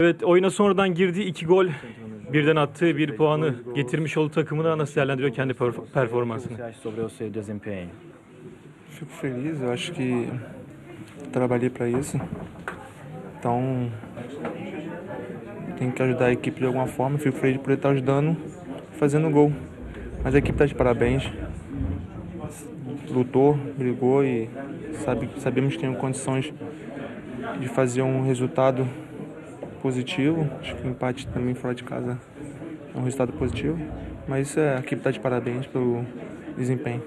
Evet oyuna sonradan girdiği iki gol birden attığı bir puanı getirmiş olduğu takımına nasıl değerlendiriyor kendi perf- performansını? Fico feliz, eu acho que trabalhei para isso. Então, tenho que ajudar a equipe de alguma forma. Fico feliz por ele estar ajudando, fazendo gol. Mas a equipe está de parabéns. Lutou, brigou e sabe, sabemos que tem condições de fazer um resultado positivo. Acho que o empate também fora de casa é um resultado positivo. Mas é, a equipe está de parabéns pelo desempenho.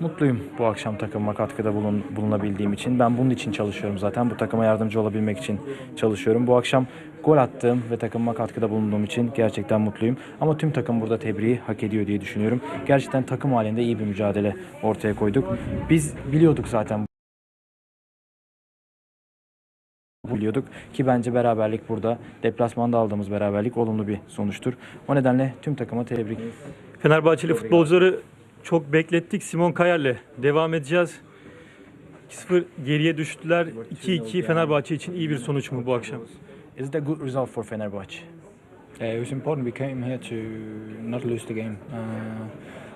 Mutluyum bu akşam takımıma katkıda bulun, bulunabildiğim için. Ben bunun için çalışıyorum zaten. Bu takıma yardımcı olabilmek için çalışıyorum. Bu akşam gol attığım ve takımıma katkıda bulunduğum için gerçekten mutluyum. Ama tüm takım burada tebriği hak ediyor diye düşünüyorum. Gerçekten takım halinde iyi bir mücadele ortaya koyduk. Biz biliyorduk zaten biliyorduk ki bence beraberlik burada deplasmanda aldığımız beraberlik olumlu bir sonuçtur. O nedenle tüm takıma tebrik Fenerbahçeli futbolcuları çok beklettik. Simon Kayer'le devam edeceğiz. 2-0 geriye düştüler. 2-2 Fenerbahçe için iyi bir sonuç mu bu akşam? Is it a good result for Fenerbahçe? Uh, it was important. We came here to not lose the game. Uh,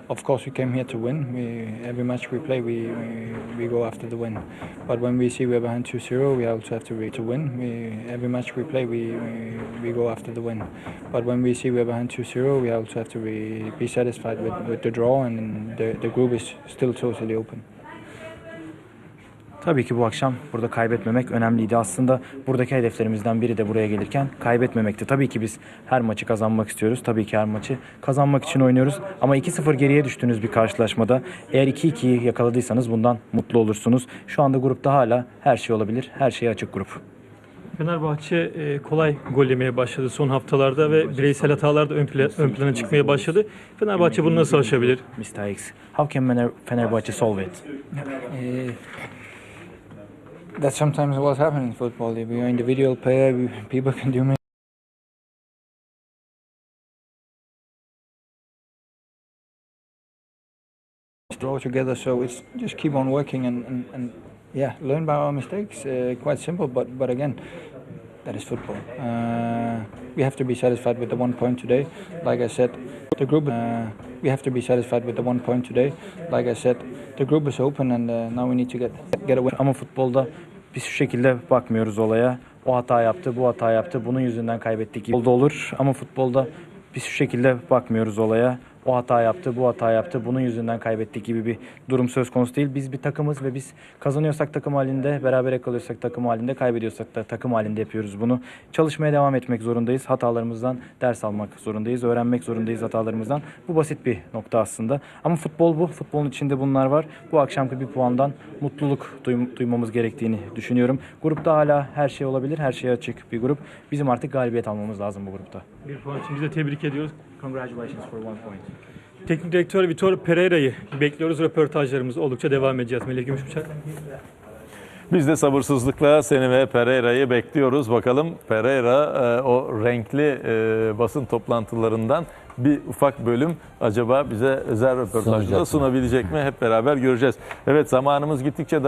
of course, we came here to win. We, every match we play, we, we, we go after the win. But when we see we're behind 2-0, we also have to re- to win. We, every match we play, we, we, we go after the win. But when we see we're behind 2-0, we also have to re- be satisfied with, with the draw, and the, the group is still totally open. Tabii ki bu akşam burada kaybetmemek önemliydi. Aslında buradaki hedeflerimizden biri de buraya gelirken kaybetmemekti. Tabii ki biz her maçı kazanmak istiyoruz. Tabii ki her maçı kazanmak için oynuyoruz. Ama 2-0 geriye düştüğünüz bir karşılaşmada eğer 2-2'yi yakaladıysanız bundan mutlu olursunuz. Şu anda grupta hala her şey olabilir. Her şeye açık grup. Fenerbahçe e, kolay gol yemeye başladı son haftalarda ve bireysel hatalar da ön, pla- ön plana çıkmaya başladı. Fenerbahçe bunu nasıl aşabilir? Mistakes. How can Fener- Fenerbahçe solve it? That's sometimes what's happening in football. If you're an individual player, people can do draw together. So it's just keep on working and, and, and yeah, learn by our mistakes. Uh, quite simple, but but again, that is football. Uh, we have to be satisfied with the one point today. Like I said, the group. Uh, we have to be satisfied with the one point today. Like I said, the group is open, and uh, now we need to get get a win. Ama futbolda biz şu şekilde bakmıyoruz olaya. O hata yaptı, bu hata yaptı, bunun yüzünden kaybettik Futbolda olur ama futbolda biz şu şekilde bakmıyoruz olaya. O hata yaptı, bu hata yaptı, bunun yüzünden kaybettik gibi bir durum söz konusu değil. Biz bir takımız ve biz kazanıyorsak takım halinde, berabere kalıyorsak takım halinde, kaybediyorsak da takım halinde yapıyoruz bunu. Çalışmaya devam etmek zorundayız. Hatalarımızdan ders almak zorundayız, öğrenmek zorundayız hatalarımızdan. Bu basit bir nokta aslında. Ama futbol bu, futbolun içinde bunlar var. Bu akşamki bir puandan mutluluk duym- duymamız gerektiğini düşünüyorum. Grupta hala her şey olabilir, her şeye açık bir grup. Bizim artık galibiyet almamız lazım bu grupta. Bir puan için biz de tebrik ediyoruz. Congratulations for one point. Teknik direktör Vitor Pereira'yı bekliyoruz. Röportajlarımız oldukça devam edeceğiz. Melih Gümüşbıçak. Biz de sabırsızlıkla seni ve Pereira'yı bekliyoruz. Bakalım Pereira e, o renkli e, basın toplantılarından bir ufak bölüm acaba bize özel röportajda sunabilecek mi? Hep beraber göreceğiz. Evet zamanımız gittikçe dar